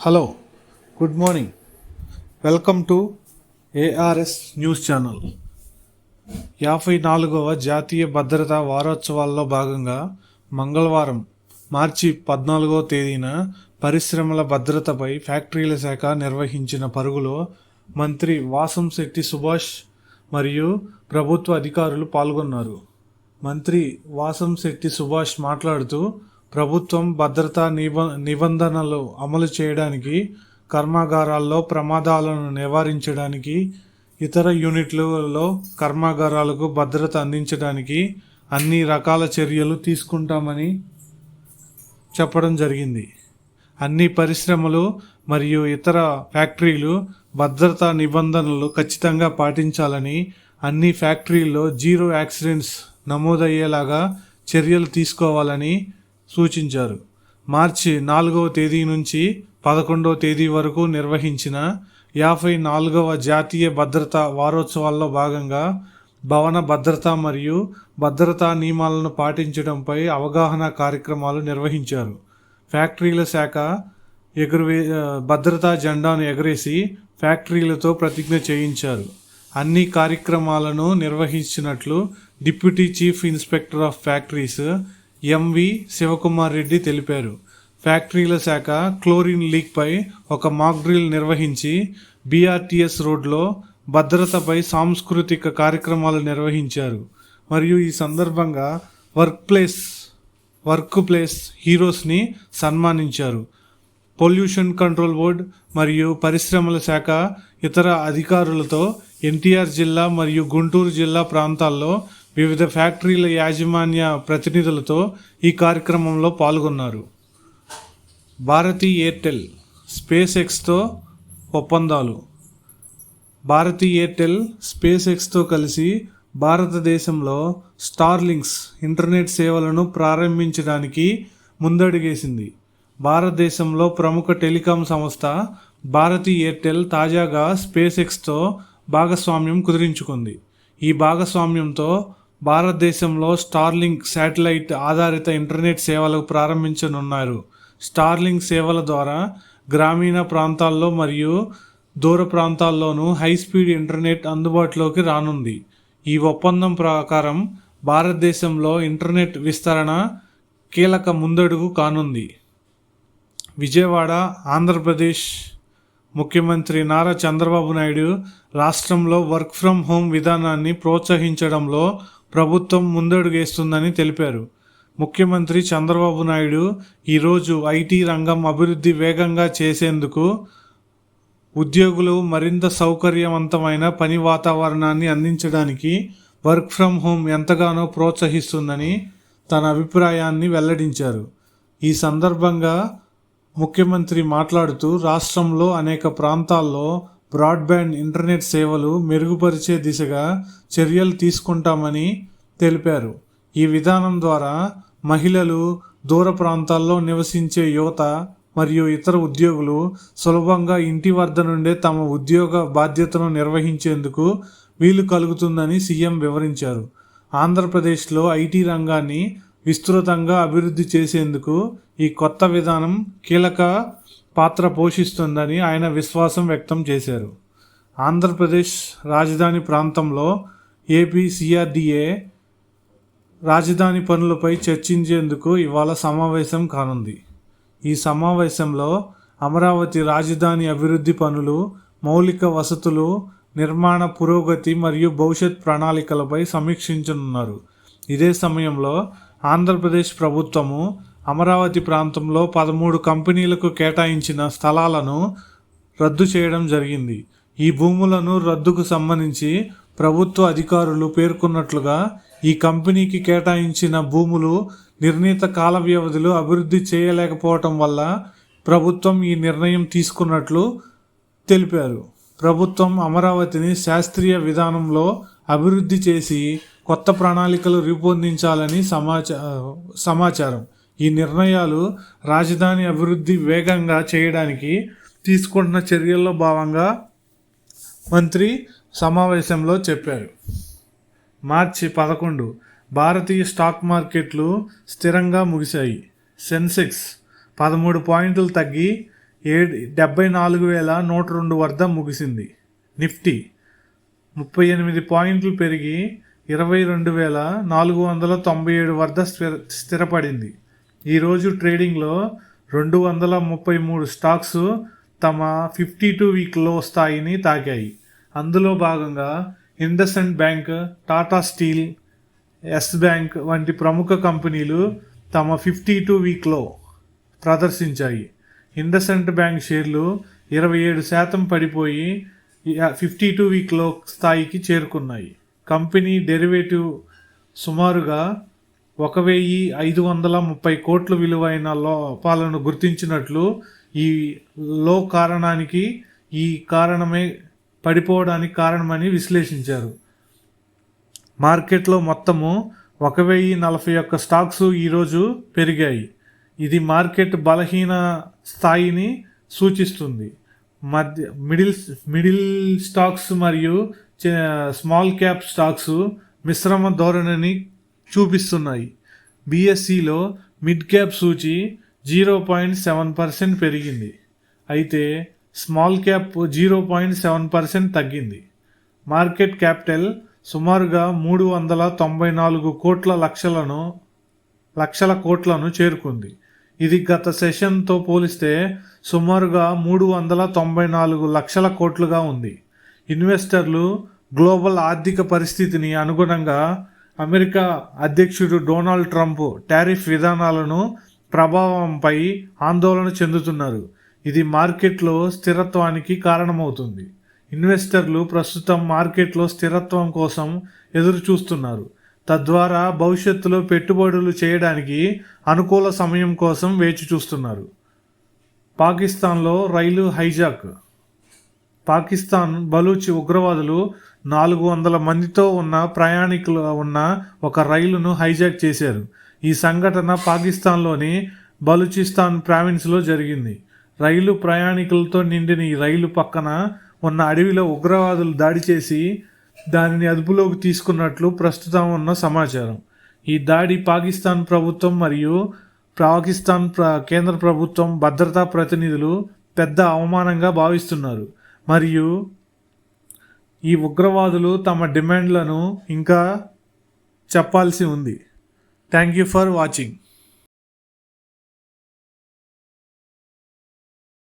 Hello good morning. Welcome to ARS news channel. యాభై నాలుగవ జాతీయ భద్రతా వారోత్సవాల్లో భాగంగా మంగళవారం మార్చి పద్నాలుగవ తేదీన పరిశ్రమల భద్రతపై ఫ్యాక్టరీల శాఖ నిర్వహించిన పరుగులో మంత్రి వాసం శెట్టి సుభాష్ మరియు ప్రభుత్వ అధికారులు పాల్గొన్నారు. మంత్రి వాసం శెట్టి సుభాష్ మాట్లాడుతూ ప్రభుత్వం భద్రతా నిబ నిబంధనలు అమలు చేయడానికి కర్మాగారాల్లో ప్రమాదాలను నివారించడానికి ఇతర యూనిట్లలో కర్మాగారాలకు భద్రత అందించడానికి అన్ని రకాల చర్యలు తీసుకుంటామని చెప్పడం జరిగింది. అన్ని పరిశ్రమలు మరియు ఇతర ఫ్యాక్టరీలు భద్రతా నిబంధనలు ఖచ్చితంగా పాటించాలని అన్ని ఫ్యాక్టరీల్లో జీరో యాక్సిడెంట్స్ నమోదయ్యేలాగా చర్యలు తీసుకోవాలని సూచించారు. మార్చి నాలుగవ తేదీ నుంచి పదకొండవ తేదీ వరకు నిర్వహించిన యాభై నాలుగవ జాతీయ భద్రతా వారోత్సవాల్లో భాగంగా భవన భద్రత మరియు భద్రతా నియమాలను పాటించడంపై అవగాహన కార్యక్రమాలు నిర్వహించారు. ఫ్యాక్టరీల శాఖ ఎగురవే భద్రతా జెండాను ఎగరేసి ఫ్యాక్టరీలతో ప్రతిజ్ఞ చేయించారు. అన్ని కార్యక్రమాలను నిర్వహించినట్లు deputy chief inspector of factories MV Sivakumar Reddy తెలిపారు. ఫ్యాక్టరీల శాఖ క్లోరిన్ లీక్పై ఒక మాక్ డ్రిల్ నిర్వహించి బీఆర్టీఎస్ రోడ్లో భద్రతపై సాంస్కృతిక కార్యక్రమాలు నిర్వహించారు. మరియు ఈ సందర్భంగా వర్క్ ప్లేస్ వర్క్ ప్లేస్ హీరోస్ని సన్మానించారు. పొల్యూషన్ కంట్రోల్ బోర్డ్ మరియు పరిశ్రమల శాఖ ఇతర అధికారులతో ఎన్టీఆర్ జిల్లా మరియు గుంటూరు జిల్లా ప్రాంతాల్లో వివిధ ఫ్యాక్టరీల యాజమాన్య ప్రతినిధులతో ఈ కార్యక్రమంలో పాల్గొన్నారు. భారతీ ఎయిర్టెల్ స్పేస్ ఎక్స్తో ఒప్పందాలు. భారతీ ఎయిర్టెల్ స్పేస్ ఎక్స్తో కలిసి భారతదేశంలో స్టార్లింక్స్ ఇంటర్నెట్ సేవలను ప్రారంభించడానికి ముందడుగేసింది. భారతదేశంలో ప్రముఖ టెలికాం సంస్థ భారతీ ఎయిర్టెల్ తాజాగా స్పేస్ ఎక్స్తో భాగస్వామ్యం కుదిరించుకుంది. ఈ భాగస్వామ్యంతో భారతదేశంలో స్టార్లింక్ శాటిలైట్ ఆధారిత ఇంటర్నెట్ సేవలు ప్రారంభించనున్నారు. స్టార్లింక్ సేవల ద్వారా గ్రామీణ ప్రాంతాల్లో మరియు దూర ప్రాంతాల్లోనూ హై స్పీడ్ ఇంటర్నెట్ అందుబాటులోకి రానుంది. ఈ ఒప్పందం ప్రకారం భారతదేశంలో ఇంటర్నెట్ విస్తరణ కీలక ముందడుగు కానుంది. విజయవాడ ఆంధ్రప్రదేశ్ ముఖ్యమంత్రి నారా చంద్రబాబు నాయుడు రాష్ట్రంలో వర్క్ ఫ్రం హోమ్ విధానాన్ని ప్రోత్సహించడంలో ప్రభుత్వం ముందడుగేస్తుందని తెలిపారు. ముఖ్యమంత్రి చంద్రబాబు నాయుడు ఈరోజు ఐటీ రంగం అభివృద్ధి వేగంగా చేసేందుకు ఉద్యోగులు మరింత సౌకర్యవంతమైన పని వాతావరణాన్ని అందించడానికి వర్క్ ఫ్రం హోమ్ ఎంతగానో ప్రోత్సహిస్తుందని తన అభిప్రాయాన్ని వెల్లడించారు. ఈ సందర్భంగా ముఖ్యమంత్రి మాట్లాడుతూ రాష్ట్రంలో అనేక ప్రాంతాల్లో బ్రాడ్బ్యాండ్ ఇంటర్నెట్ సేవలు మెరుగుపరిచే దిశగా చర్యలు తీసుకుంటామని తెలిపారు. ఈ విధానం ద్వారా మహిళలు దూర ప్రాంతాల్లో నివసించే యువత మరియు ఇతర ఉద్యోగులు సులభంగా ఇంటి వద్ద నుండే తమ ఉద్యోగ బాధ్యతను నిర్వహించేందుకు వీలు కలుగుతుందని సీఎం వివరించారు. ఆంధ్రప్రదేశ్లో ఐటీ రంగాన్ని విస్తృతంగా అభివృద్ధి చేసేందుకు ఈ కొత్త విధానం కీలక పాత్ర పోషిస్తుందని ఆయన విశ్వాసం వ్యక్తం చేశారు. ఆంధ్రప్రదేశ్ రాజధాని ప్రాంతంలో ఏపీ సిఆర్డిఏ రాజధాని పనులపై చర్చించేందుకు ఇవాళ సమావేశం కానుంది. ఈ సమావేశంలో అమరావతి రాజధాని అభివృద్ధి పనులు మౌలిక వసతులు నిర్మాణ పురోగతి మరియు భవిష్యత్ ప్రణాళికలపై సమీక్షించనున్నారు. ఇదే సమయంలో ఆంధ్రప్రదేశ్ ప్రభుత్వము అమరావతి ప్రాంతంలో పదమూడు కంపెనీలకు కేటాయించిన స్థలాలను రద్దు చేయడం జరిగింది. ఈ భూములను రద్దుకు సంబంధించి ప్రభుత్వ అధికారులు పేర్కొన్నట్లుగా ఈ కంపెనీకి కేటాయించిన భూములు నిర్ణీత కాల వ్యవధిలో అభివృద్ధి చేయలేకపోవటం వల్ల ప్రభుత్వం ఈ నిర్ణయం తీసుకున్నట్లు తెలిపారు. ప్రభుత్వం అమరావతిని శాస్త్రీయ విధానంలో అభివృద్ధి చేసి కొత్త ప్రణాళికలు రూపొందించాలని సమాచా సమాచారం ఈ నిర్ణయాలు రాజధాని అభివృద్ధి వేగంగా చేయడానికి తీసుకుంటున్న చర్యల్లో భాగంగా మంత్రి సమావేశంలో చెప్పారు. మార్చి పదకొండు భారతీయ స్టాక్ మార్కెట్లు స్థిరంగా ముగిశాయి. సెన్సెక్స్ పదమూడు పాయింట్లు తగ్గి ఏడు డెబ్బై నాలుగు వేల నూట రెండు వద్ద ముగిసింది. నిఫ్టీ ముప్పై ఎనిమిది పాయింట్లు పెరిగి ఇరవై రెండు వేల నాలుగు వందల తొంభై ఏడు వద్ద స్థిర స్థిరపడింది. ఈరోజు ట్రేడింగ్లో రెండు వందల ముప్పై మూడు స్టాక్స్ తమ ఫిఫ్టీ టూ వీక్లో స్థాయిని తాకాయి. అందులో భాగంగా IndusInd bank Tata steel Yes bank వంటి ప్రముఖ కంపెనీలు తమ ఫిఫ్టీ టూ వీక్లో ప్రదర్శించాయి. ఇండసెంట్ బ్యాంక్ షేర్లు ఇరవై ఏడు శాతం పడిపోయి ఫిఫ్టీ టూ వీక్లో స్థాయికి చేరుకున్నాయి. కంపెనీ డెరివేటివ్ సుమారుగా ఒక వెయ్యి ఐదు వందల ముప్పై కోట్ల విలువైన లోపాలను గుర్తించినట్లు ఈ లో కారణానికి ఈ కారణమే పడిపోవడానికి కారణమని విశ్లేషించారు. మార్కెట్లో మొత్తము ఒక వెయ్యి నలభై ఒక్క స్టాక్స్ ఈరోజు పెరిగాయి. ఇది మార్కెట్ బలహీన స్థాయిని సూచిస్తుంది. మధ్య మిడిల్ మిడిల్ స్టాక్స్ మరియు చే- స్మాల్ క్యాప్ స్టాక్స్ మిశ్రమ ధోరణిని చూపిస్తున్నాయి. బీఎస్సీలో మిడ్ క్యాప్ సూచి జీరో పాయింట్ సెవెన్ పర్సెంట్ పెరిగింది. అయితే small cap zero point seven percent తగ్గింది. మార్కెట్ క్యాపిటల్ సుమారుగా మూడు వందల తొంభై నాలుగు కోట్ల లక్షలను లక్షల కోట్లను చేరుకుంది. ఇది గత సెషన్తో పోలిస్తే సుమారుగా మూడు వందల తొంభై నాలుగు లక్షల కోట్లుగా ఉంది. ఇన్వెస్టర్లు గ్లోబల్ ఆర్థిక పరిస్థితిని అనుగుణంగా అమెరికా అధ్యక్షుడు డొనాల్డ్ ట్రంప్ టారిఫ్ విధానాలను ప్రభావంపై ఆందోళన చెందుతున్నారు. ఇది మార్కెట్లో స్థిరత్వానికి కారణమవుతుంది. ఇన్వెస్టర్లు ప్రస్తుతం మార్కెట్లో స్థిరత్వం కోసం ఎదురు చూస్తున్నారు తద్వారా భవిష్యత్తులో పెట్టుబడులు చేయడానికి అనుకూల సమయం కోసం వేచి చూస్తున్నారు పాకిస్తాన్లో రైలు హైజాక్ పాకిస్తాన్ బలూచి ఉగ్రవాదులు నాలుగు వందల మందితో ఉన్న ప్రయాణికులు ఉన్న ఒక రైలును హైజాక్ చేశారు. ఈ సంఘటన పాకిస్తాన్లోని బలూచిస్తాన్ ప్రావిన్స్లో జరిగింది. రైలు ప్రయాణికులతో నిండిన ఈ రైలు పక్కన ఉన్న అడవిలో ఉగ్రవాదులు దాడి చేసి దానిని అదుపులోకి తీసుకున్నట్లు ప్రస్తుతం ఉన్న సమాచారం. ఈ దాడి పాకిస్తాన్ ప్రభుత్వం మరియు పాకిస్తాన్ ప్ర కేంద్ర ప్రభుత్వం భద్రతా ప్రతినిధులు పెద్ద అవమానంగా భావిస్తున్నారు. మరియు ఈ ఉగ్రవాదులు తమ డిమాండ్లను ఇంకా చెప్పాల్సి ఉంది. Thank you for watching